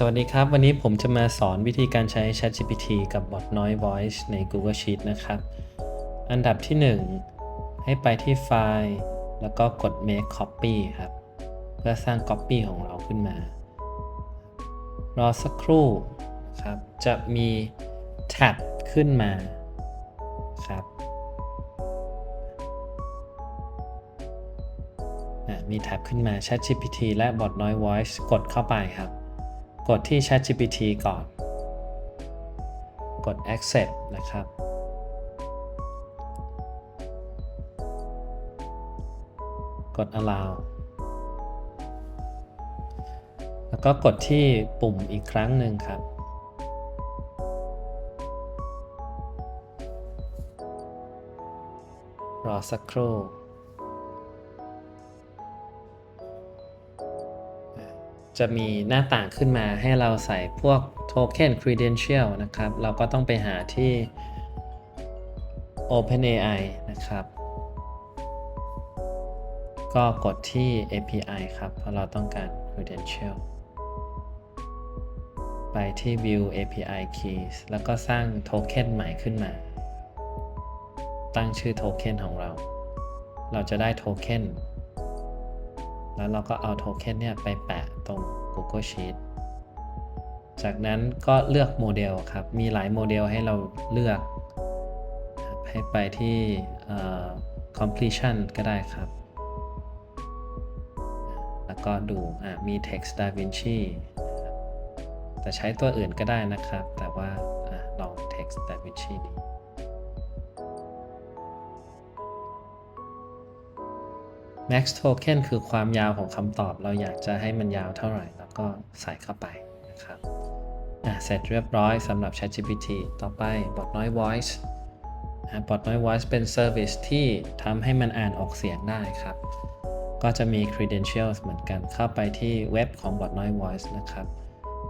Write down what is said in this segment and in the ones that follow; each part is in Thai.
สวัสดีครับ วันนี้ผมจะมาสอนวิธีการใช้ ChatGPT กับบอทน้อย Voice ใน Google Sheet นะครับ อันดับที่ 1 ให้ไปที่ไฟล์ แล้วก็กด make copy ครับ เพื่อสร้าง copy ของเราขึ้นมา รอสักครู่ครับ จะมี tab ขึ้นมาครับมีแท็บขึ้นมา ChatGPT และ Bot Noise Voice กดเข้าไปครับ กดที่ ChatGPT ก่อน กด accept นะครับ กด allow แล้วก็กดที่ปุ่มอีกครั้งหนึ่งครับ รอสักครู่ จะมีหน้าต่างขึ้นมาให้เราใส่พวกโทเค็น credential นะครับ เราก็ต้องไปหาที่ OpenAI นะครับ ก็กดที่ API ครับ เพราะเราต้องการ credential ไปที่ view API keys แล้วก็สร้างโทเค็นใหม่ขึ้นมา ตั้งชื่อโทเค็นของเรา เราจะได้โทเค็นแล้วเราก็เอาโทเค็นเนี่ยไปแปะ ตรง Google Sheet จากนั้นก็เลือกโมเดลครับ มีหลายโมเดลให้เราเลือก ให้ไปที่ completion ก็ได้ครับ แล้วก็ดูอะมี text DaVinci นะครับแต่ใช้ตัวอื่นก็ได้นะครับ แต่ว่าอลอง text DaVinci ดี max token คือความยาวของคำตอบ เราอยากจะให้มันยาวเท่าไหร่ แล้วก็ใส่เข้าไปนะครับอะเสร็จเรียบร้อยสำหรับ ChatGPT ต่อไป Bot Noise Voice อะ Bot Noise Voice เป็น Service ที่ทำให้มันอ่านออกเสียงได้ครับ ก็จะมี credentials เหมือนกันเข้าไปที่เว็บของ Bot Noise Voice นะครับ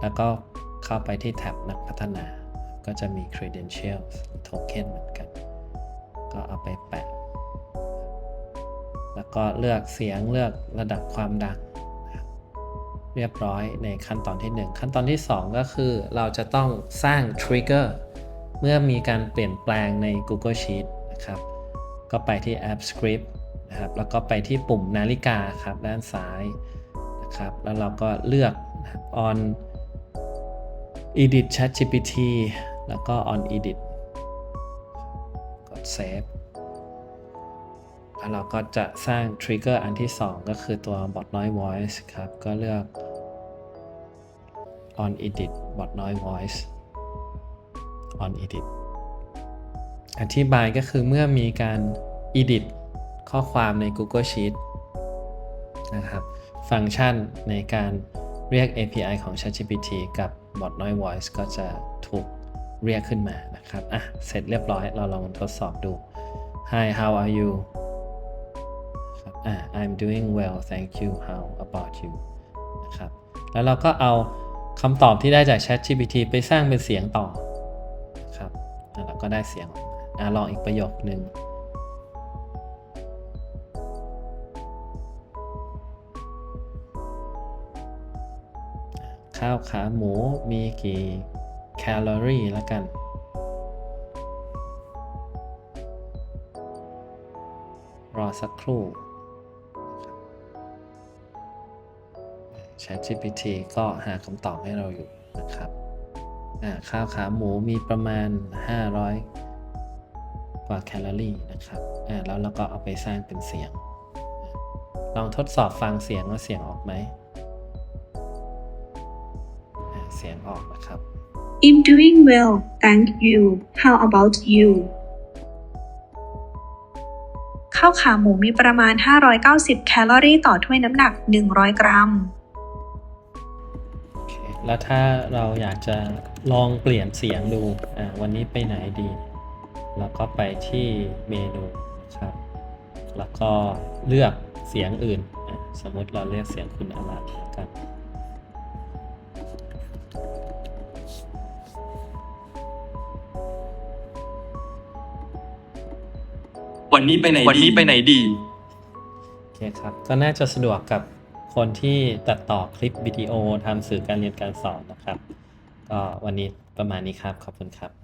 แล้วก็เข้าไปที่แท็บนักพัฒนา ก็จะมี credentials token เหมือนกัน ก็เอาไปแปะ แล้วก็เลือกเสียงเลือกระดับความดัง เรียบร้อยในขั้นตอนที่ 1 ขั้นตอนที่ 2 ก็คือเราจะต้องสร้าง trigger เมื่อมีการเปลี่ยนแปลงใน Google Sheet นะครับ ก็ไปที่ App Script นะครับแล้วก็ไปที่ปุ่มนาฬิกาครับด้านซ้ายนะครับแล้วเราก็เลือก on edit ChatGPT แล้วก็ on edit กด save แล้วเราก็จะสร้าง trigger อันที่ 2 ก็คือตัว bot noise voice ครับ ก็เลือก on edit bot noise voice on edit อธิบายก็คือเมื่อมีการ edit ข้อความใน Google Sheet นะครับ ฟังก์ชันในการเรียก API ของ ChatGPT กับ bot noise voice ก็จะถูกเรียกขึ้นมานะครับ อะ เสร็จเรียบร้อย เราลองทดสอบดู Hi how are you อ่า I'm doing well thank you how about you นะครับ แล้วเราก็เอาคำตอบที่ได้จาก ChatGPT ไปสร้างเป็นเสียงต่อนะครับแล้วเราก็ได้เสียงออกมาอ่าลองอีกประโยคนึงข้าวขาหมูมีกี่แคลอรี่ล้วกันรอสักครู่ ChatGPT ก็หาคำตอบให้เราอยู่นะครับข้าวขาหมูมีประมาณ 500 กว่าแคลอรี่นะครับแล้วเราก็เอาไปสร้างเป็นเสียง ลองทดสอบฟังเสียงว่าเสียงออกไหมเสียงออกนะครับ I'm doing well, thank you. How about you? ข้าวขาหมูมีประมาณ 590 แคลอรี่ต่อถ้วยน้ำหนัก 100 กรัม แล้วถ้าเราอยากจะลองเปลี่ยนเสียงดูอ่าวันนี้ไปไหนดี แล้วก็ไปที่เมนูนะครับ แล้วก็เลือกเสียงอื่นอะสมมติเราเลือกเสียงคุณอลันแล้วกันวันนี้ไปไหนวันนี้ไปไหนดี โอเคครับ ก็น่าจะสะดวกกับ คนที่ตัดต่อคลิปวิดีโอทำสื่อการเรียนการสอนนะครับ ก็วันนี้ประมาณนี้ครับ ขอบคุณครับ